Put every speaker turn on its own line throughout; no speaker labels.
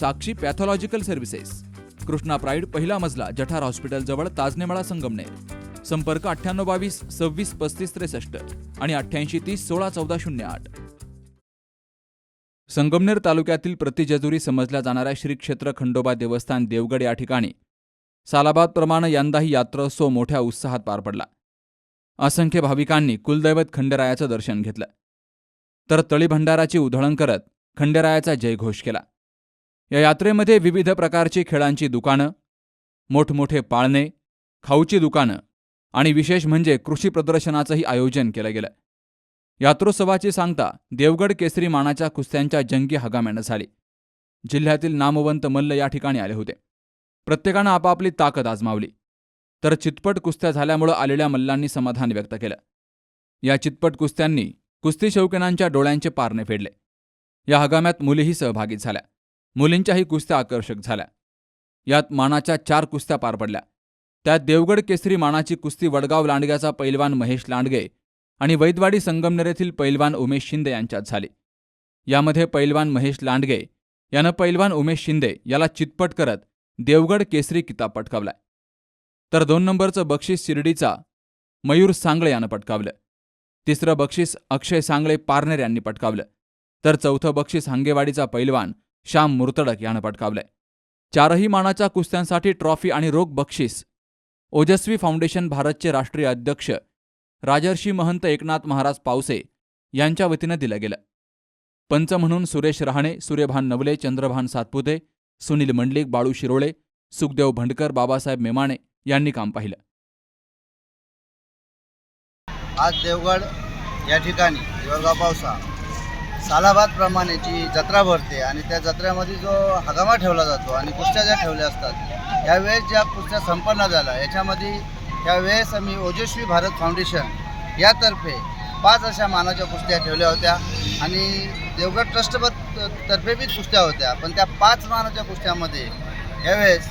Sakshi pathological services. Krishna pride पहिला मजला जठार हॉस्पिटलजवळ ताजनेमाळा संगमनेर. संपर्क अठ्ठ्याण्णव बावीस सव्वीस पस्तीस त्रेसष्ट आणि अठ्ठ्याऐंशी तीस सोळा चौदा शून्य आठ. संगमनेर तालुक्यातील प्रतिजेजुरी समजल्या जाणाऱ्या श्री क्षेत्र खंडोबा देवस्थान देवगड या ठिकाणी. सालाबादप्रमाणे यंदाही यात्रोत्सव मोठ्या उत्साहात पार पडला. असंख्य भाविकांनी कुलदैवत खंडेरायाचं दर्शन घेतलं. तर तळीभंडाराची उधळण करत खंडेरायाचा जयघोष केला. या यात्रेमध्ये विविध प्रकारची खेळांची दुकानं मोठमोठे पाळणे खाऊची दुकानं आणि विशेष म्हणजे कृषी प्रदर्शनाचंही आयोजन केलं गेलं. यात्रोत्सवाची सांगता देवगड केसरी मानाच्या कुस्त्यांच्या जंगी हगाम्यानं झाली. जिल्ह्यातील नामवंत मल्ल या ठिकाणी आले होते. प्रत्येकानं आपापली ताकद आजमावली. तर चितपट कुस्त्या झाल्यामुळं आलेल्या मल्लांनी समाधान व्यक्त केलं. या चितपट कुस्त्यांनी कुस्ती शौकीनांच्या डोळ्यांचे पारणे फेडले. या हगाम्यात मुलीही सहभागी झाल्या. मुलींच्याही कुस्त्या आकर्षक झाल्या. यात मानाच्या चार कुस्त्या पार पडल्या. त्यात देवगड केसरी मानाची कुस्ती वडगाव लांडग्याचा पैलवान महेश लांडगे आणि वैदवाडी संगमनेर येथील पैलवान उमेश शिंदे यांच्यात झाली. यामध्ये पैलवान महेश लांडगे यानं पैलवान उमेश शिंदे याला चितपट करत देवगड केसरी किताब पटकावलाय. तर दोन नंबरचं बक्षीस शिर्डीचा मयूर सांगळे यानं पटकावलं. तिसरं बक्षीस अक्षय सांगळे पारनेर यांनी पटकावलं. तर चौथं बक्षीस हांगेवाडीचा पैलवान श्याम मुर्तडक यानं पटकावलंय. चारही मानाच्या कुस्त्यांसाठी ट्रॉफी आणि रोख बक्षीस. ओजस्वी फाउंडेशन भारतचे राष्ट्रीय अध्यक्ष राजर्षी महंत एकनाथ महाराज पावसे यांच्या वतीनं दिलं गेलं. पंच म्हणून सुरेश रहाणे सूर्यभान नवले चंद्रभान सातपुते सुनील मंडलिक बाळू शिरोळे सुखदेव भंडकर बाबासाहेब मेमाणे यांनी काम पाहिलं.
आज देवगड या ठिकाणी देवगाव पावसा. सालाबादप्रमाणे जी जत्रा भरते आणि त्या जत्रेमध्ये जो हगामा ठेवला जातो आणि कुस्त्या ज्या ठेवल्या असतात यावेळेस ज्या कुस्त्या संपन्न झाल्या याच्यामध्ये त्यावेळेस आम्ही ओजस्वी भारत फाउंडेशन यातर्फे पाच अशा मानाच्या कुस्त्या ठेवल्या होत्या आणि देवगड ट्रस्ट तर्फे बी कुस्त्या होत्या. पण त्या पाच मानाच्या कुस्त्यामध्ये यावेळेस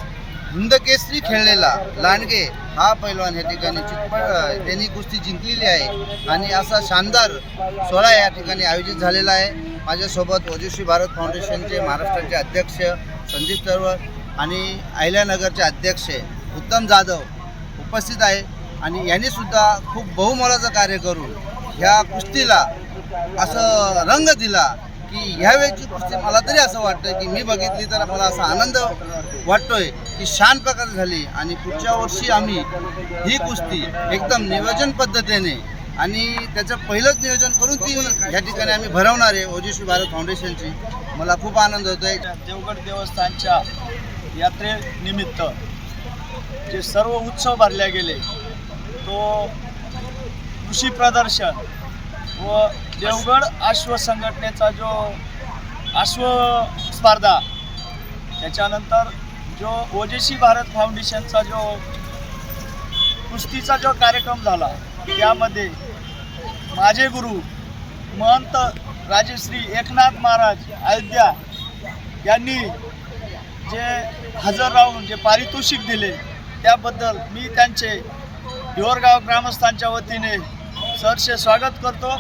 हिंदकेसरी खेळलेला लांडगे हा पैलवान या ठिकाणी चितपट त्यांनी कुस्ती जिंकलेली आहे. आणि असा शानदार सोहळा या ठिकाणी आयोजित झालेला आहे. माझ्यासोबत ओजस्वी भारत फाउंडेशनचे महाराष्ट्राचे अध्यक्ष संदीप चळवळ आणि अहिल्यानगरचे अध्यक्ष उत्तम जाधव उपस्थित आहे. आणि यांनी सुद्धा खूप बहुमोलाचं कार्य करून ह्या कुस्तीला असं रंग दिला. की ह्यावेळेची कुस्ती मला तरी असं वाटतं की मी बघितली तर मला असा आनंद वाटतोय की शान प्रकारे झाली. आणि पुढच्या वर्षी आम्ही ही कुस्ती एकदम नियोजन पद्धतीने आणि त्याचं पहिलंच नियोजन करून ती या ठिकाणी आम्ही भरवणार आहे ओजस्वी भारत फाउंडेशनची मला खूप आनंद होतोय.
देवगड देवस्थानच्या यात्रेनिमित्त जे सर्व उत्सव भरले गेले तो कृषी प्रदर्शन व देवगड अश्व संघटनेचा जो अश्व स्पर्धा त्याच्यानंतर जो ओजेशी भारत फाउंडेशनचा जो कुस्तीचा जो कार्यक्रम झाला त्यामध्ये माझे गुरु महंत राजश्री एकनाथ महाराज अयोध्या यांनी जे हजर राहून जे पारितोषिक दिले त्याबद्दल मी त्यांचे ढोरगाव ग्रामस्थांच्या वतीने सहर्षे स्वागत करतो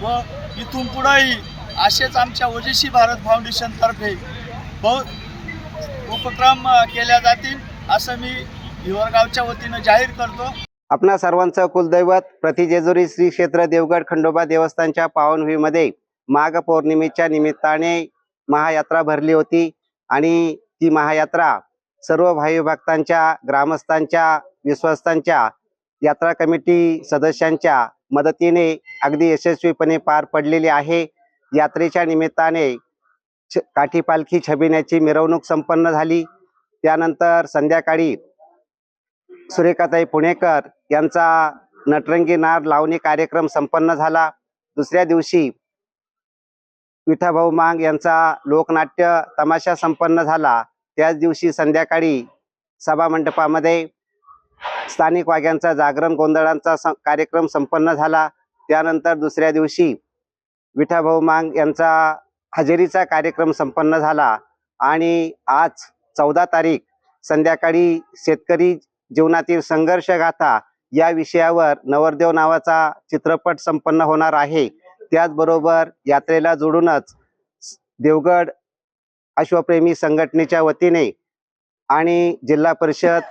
व इथून पुढंही असेच आमच्या ओजेशी भारत फाउंडेशनतर्फे बहु उपक्रम केल्या जातील असं मी हिवरगावच्या वतीनं जाहीर करतो.
आपणा सर्वांचं कुलदैवत प्रतिजेजुरी श्री क्षेत्र देवगड खंडोबा देवस्थानच्या पावनभूमीमध्ये माघ पौर्णिमेच्या निमित्ताने महायात्रा भरली होती आणि ती महायात्रा सर्व भाई भक्तांच्या ग्रामस्थांच्या विश्वस्तांच्या यात्रा कमिटी सदस्यांच्या मदतीने अगदी यशस्वीपणे पार पडलेली आहे. यात्रेच्या निमित्ताने छ काठी पालखी छबिण्याची मिरवणूक संपन्न झाली. त्यानंतर संध्याकाळी सुरेखाताई पुणेकर यांचा नटरंगी नार लावणी कार्यक्रम संपन्न झाला. दुसऱ्या दिवशी विठाभाऊ मांग यांचा लोकनाट्य तमाशा संपन्न झाला. त्याच दिवशी संध्याकाळी सभामंडपामध्ये स्थानिक वाघ्यांचा जागरण गोंधळांचा स कार्यक्रम संपन्न झाला. त्यानंतर दुसऱ्या दिवशी विठाभाऊ मांग यांचा हजेरीचा कार्यक्रम संपन्न झाला. आणि आज चौदा तारीख संध्याकाळी शेतकरी जीवनातील संघर्ष गाथा या विषयावर नवरदेव नावाचा चित्रपट संपन्न होणार आहे. त्याचबरोबर यात्रेला जोडूनच देवगड अश्वप्रेमी संघटनेच्या वतीने आणि जिल्हा परिषद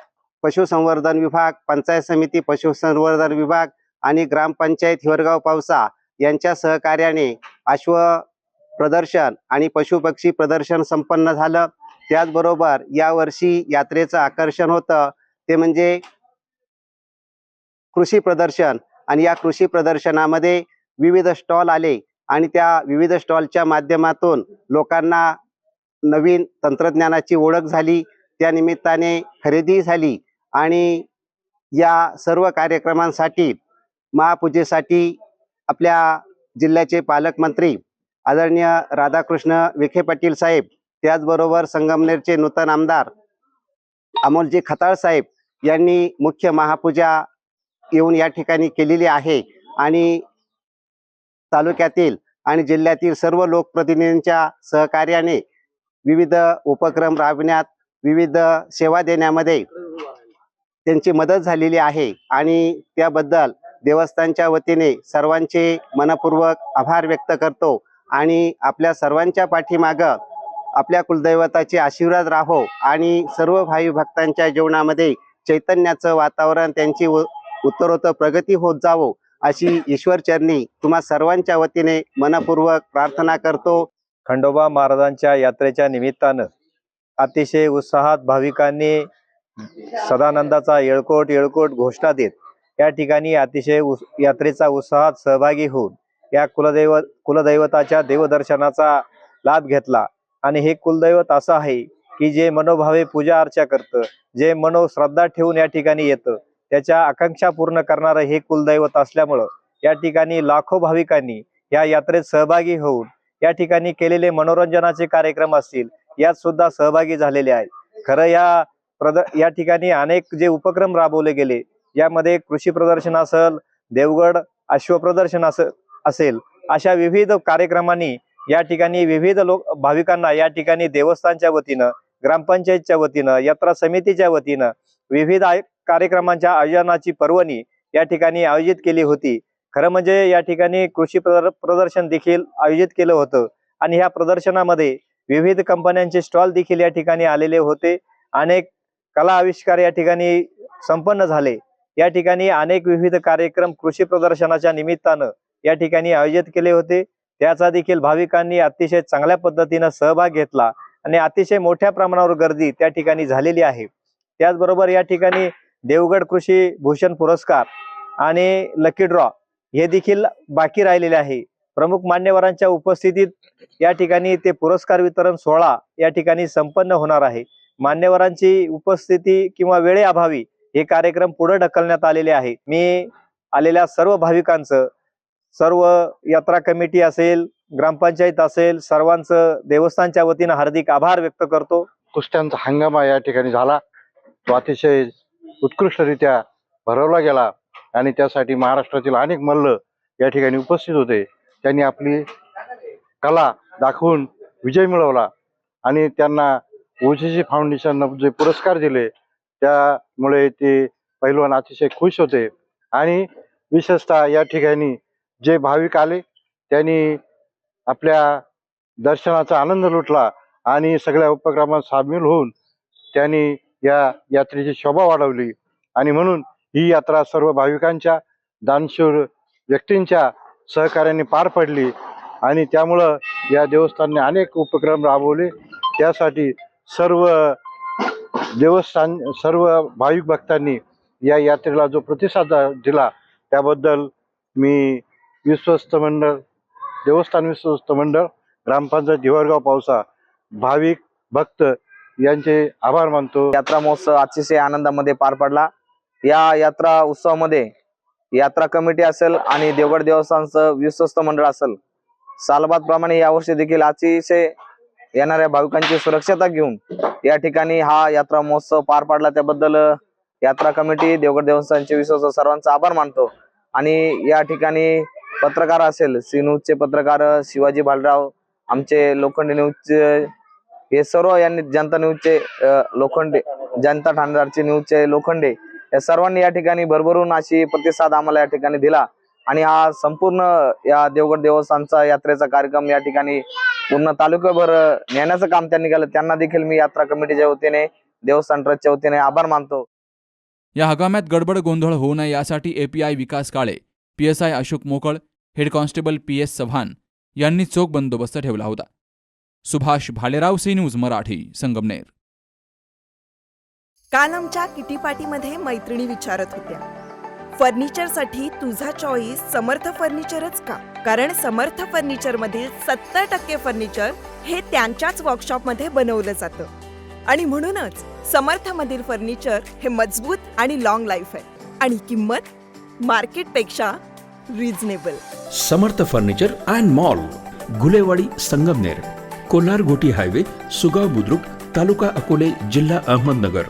पशुसंवर्धन विभाग पंचायत समिती पशुसंवर्धन विभाग आणि ग्रामपंचायत हिवरगाव पावसा यांच्या सहकार्याने अश्व प्रदर्शन आणि पशुपक्षी प्रदर्शन संपन्न झालं. त्याचबरोबर यावर्षी यात्रेचं आकर्षण होतं. ते म्हणजे कृषी प्रदर्शन आणि या कृषी प्रदर्शनामध्ये विविध स्टॉल आले आणि त्या विविध स्टॉलच्या माध्यमातून लोकांना नवीन तंत्रज्ञानाची ओळख झाली. त्या निमित्ताने खरेदी झाली. आणि या सर्व कार्यक्रमांसाठी महापूजेसाठी आपल्या जिल्ह्याचे पालकमंत्री आदरणीय राधाकृष्ण विखे पाटील साहेब त्याचबरोबर संगमनेरचे नूतन आमदार अमोलजी खताळ साहेब यांनी मुख्य महापूजा येऊन या ठिकाणी केलेली आहे. आणि तालुक्यातील आणि जिल्ह्यातील सर्व लोकप्रतिनिधींच्या सहकार्याने विविध उपक्रम राबविण्यात विविध सेवा देण्यामध्ये त्यांची मदत झालेली आहे आणि त्याबद्दल देवस्थानच्या वतीने सर्वांचे मनपूर्वक आभार व्यक्त करतो आणि आपल्या सर्वांच्या पाठीमागं आपल्या कुलदैवताचे आशीर्वाद राहो आणि सर्व भावी भक्तांच्या जीवनामध्ये चैतन्याचं वातावरण त्यांची उ- उत्तरोत्तर प्रगती होत जावो अशी ईश्वरचरणी तुम्हा सर्वांच्या वतीने मनपूर्वक प्रार्थना करतो.
खंडोबा महाराजांच्या यात्रेच्या निमित्तानं अतिशय उत्साहात भाविकांनी सदानंदाचा येळकोट येळकोट घोषणा देत या ठिकाणी अतिशय यात्रेचा उत्साहात सहभागी होऊन या कुलदैव कुलदैवताच्या देवदर्शनाचा लाभ घेतला. आणि हे कुलदैवत असं आहे की जे मनोभावे पूजा अर्चा करतं जे मनोश्रद्धा ठेवून या ठिकाणी येतं त्याच्या आकांक्षा पूर्ण करणारं हे कुलदैवत असल्यामुळं या ठिकाणी लाखो भाविकांनी या यात्रेत सहभागी होऊन या ठिकाणी केलेले मनोरंजनाचे कार्यक्रम असतील यात सुद्धा सहभागी झालेले आहेत. खरं या प्रद या ठिकाणी अनेक जे उपक्रम राबवले गेले यामध्ये कृषी प्रदर्शन असेल देवगड अश्व प्रदर्शन असेल अशा विविध कार्यक्रमांनी या ठिकाणी विविध लोक भाविकांना या ठिकाणी देवस्थानच्या वतीनं ग्रामपंचायतच्या वतीनं यात्रा समितीच्या वतीनं विविध आय- कार्यक्रमांच्या आयोजनाची पर्वणी या ठिकाणी आयोजित केली होती. खरं म्हणजे या ठिकाणी कृषी प्रदर्शन देखील आयोजित केलं होतं आणि ह्या प्रदर्शनामध्ये विविध कंपन्यांचे स्टॉल देखील या ठिकाणी आलेले होते. अनेक कला आविष्कार या ठिकाणी संपन्न झाले. या ठिकाणी अनेक विविध कार्यक्रम कृषी प्रदर्शनाच्या निमित्तानं या ठिकाणी आयोजित केले होते. त्याचा देखील भाविकांनी अतिशय चांगल्या पद्धतीनं सहभाग घेतला आणि अतिशय मोठ्या प्रमाणावर गर्दी त्या ठिकाणी झालेली आहे. त्याचबरोबर या ठिकाणी देवगड कृषी भूषण पुरस्कार आणि लकी ड्रॉ हे देखील बाकी राहिलेले आहे. प्रमुख मान्यवरांच्या उपस्थितीत या ठिकाणी ते पुरस्कार वितरण सोहळा या ठिकाणी संपन्न होणार आहे. मान्यवरांची उपस्थिती किंवा वेळेअभावी हे कार्यक्रम पुढे ढकलण्यात आलेले आहे. मी आलेल्या सर्व भाविकांचं सर्व यात्रा कमिटी असेल ग्रामपंचायत असेल सर्वांचं देवस्थानच्या वतीनं हार्दिक आभार व्यक्त करतो.
कुस्त्यांचा हंगामा या ठिकाणी झाला. तो अतिशय उत्कृष्टरित्या भरवला गेला आणि त्यासाठी महाराष्ट्रातील अनेक मल्ल या ठिकाणी उपस्थित होते. त्यांनी आपली कला दाखवून विजय मिळवला आणि त्यांना ओसीसी फाउंडेशननं जे पुरस्कार दिले त्यामुळे ते पैलवान अतिशय खुश होते. आणि विशेषतः या ठिकाणी जे भाविक आले त्यांनी आपल्या दर्शनाचा आनंद लुटला आणि सगळ्या उपक्रमात सामील होऊन त्यांनी या यात्रेची शोभा वाढवली. आणि म्हणून ही यात्रा सर्व भाविकांच्या दानशूर व्यक्तींच्या सहकार्याने पार पडली. आणि त्यामुळं या देवस्थानने अनेक उपक्रम राबवले. त्यासाठी सर्व देवस्थान सर्व भाविक भक्तांनी या यात्रेला जो प्रतिसाद दिला त्याबद्दल मी विश्वस्त मंडळ देवस्थान विश्वस्त मंडळ ग्रामपंचायत हिवरगाव पावसा भाविक भक्त यांचे आभार मानतो.
यात्रा महोत्सव अतिशय आनंदामध्ये पार पडला. या यात्रा उत्सवामध्ये यात्रा कमिटी असेल आणि देवगड देवस्थानचं विश्वस्त मंडळ असेल. सालबाद प्रमाणे यावर्षी देखील अतिशय येणाऱ्या भाविकांची सुरक्षता घेऊन या ठिकाणी हा यात्रा महोत्सव पार पाडला. त्याबद्दल यात्रा कमिटी देवगड देवस्थानचे विश्वास सर्वांचा आभार मानतो. आणि या ठिकाणी पत्रकार असेल सी न्यूजचे पत्रकार शिवाजी भालराव आमचे लोखंडी न्यूजचे हे सर्व यांनी जनता न्यूजचे लोखंडे जनता ठाणेदारचे न्यूजचे लोखंडे या सर्वांनी या ठिकाणी भरभरून अशी प्रतिसाद आम्हाला या ठिकाणी दिला. आणि हा संपूर्ण या देवगड देवस्थानचा यात्रेचा कार्यक्रम या ठिकाणी पूर्ण तालुक्याभर अ, नेण्याचं काम त्यांनी केलं. त्यांना देखील मी यात्रा कमिटीच्या वतीने देवस्थान ट्रस्टच्या वतीने आभार मानतो.
या हंगामात गडबड गोंधळ होऊ नये यासाठी API Vikas Kale PSI Ashok Mokal head constable P S Chavan यांनी चोख बंदोबस्त ठेवला होता. Subhash Bhalerao C news Marathi Sangamner.
काल आमच्या किटी पार्टीमध्ये मैत्रिणी विचारत होत्या. फर्निचरसाठी तुझा चॉईस समर्थ फर्निचरच का? कारण समर्थ फर्निचरमधील सत्तर टक्के फर्निचर हे त्यांच्याच वर्कशॉपमध्ये बनवलं जातं. आणि म्हणूनच समर्थमधील फर्निचर हे मजबूत आणि लॉंग लाईफ आहे. आणि किंमत मार्केटपेक्षा reasonable
Samarth furniture and mall Gulewadi Sangamner Kolar highway Sugaon Budruk taluka Akole जिल्हा अहमदनगर.